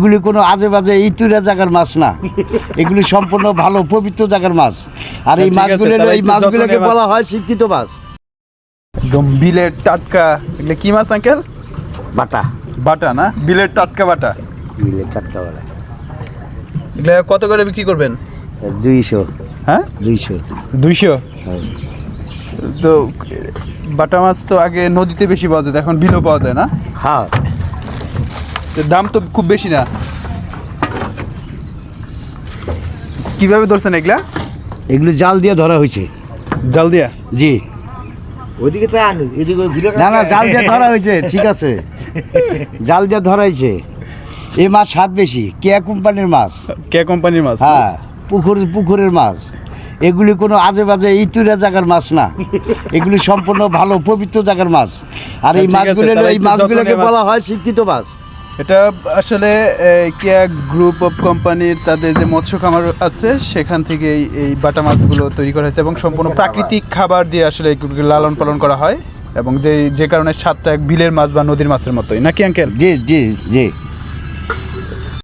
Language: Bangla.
এগুলি কোনো আজে বাজে ইতুরা জায়গার মাছ না। এগুলি সম্পূর্ণ ভালো পবিত্র জায়গার মাছ। আর এই ঠিক মাছগুলো এই মাছগুলোকে বলা হয় শিক্ষিত মাছ। একদম বিলের টাটকা। এগুলো কি মাছ আঙ্কেল? বাটা। বাটা না? বিলের টাটকা বাটা। বিলের টাটকা বাটা। এগুলো কত করে বিক্রি করবেন? দুইশো। হ্যাঁ? দুইশো। দুইশো? তো বাটা মাছ তো আগে নদীতে বেশি পাওয়া যেত এখন বিলও পাওয়া যায় না? হ্যাঁ। দাম তো খুব বেশি না। কীভাবে ধরছেন এগুলা? এগুলি জাল দিয়ে ধরা হয়েছে। জাল দিয়া? জি। ওইদিকে চান এদিকে না না জাল দিয়ে ধরা হয়েছে ঠিক আছে। জাল দিয়ে ধরা হয়েছে। এই মাছ স্বাদ বেশি কেয়া কোম্পানির মাছ। কে কোম্পানির মাছ? হ্যাঁ পুকুর পুকুরের মাছ। এগুলি কোনো আজে বাজে ইতুরা জায়গার মাছ না। এগুলি সম্পূর্ণ ভালো পবিত্র জায়গার মাছ। আর এই আছে, মাছগুলো এই মাছগুলোকে বলা হয় শিক্ষিত মাছ। এটা আসলে কেয়া গ্রুপ অফ কোম্পানির তাদের যে মৎস্য খামার আছে সেখান থেকে এই বাটা মাছগুলো তৈরি করা হয়েছে এবং সম্পূর্ণ প্রাকৃতিক খাবার দিয়ে আসলে লালন পালন করা হয় এবং যে যে কারণে স্বাদটা এক বিলের মাছ বা নদীর মাছের মতোই। নাকি আঙ্কেল জি জি জি।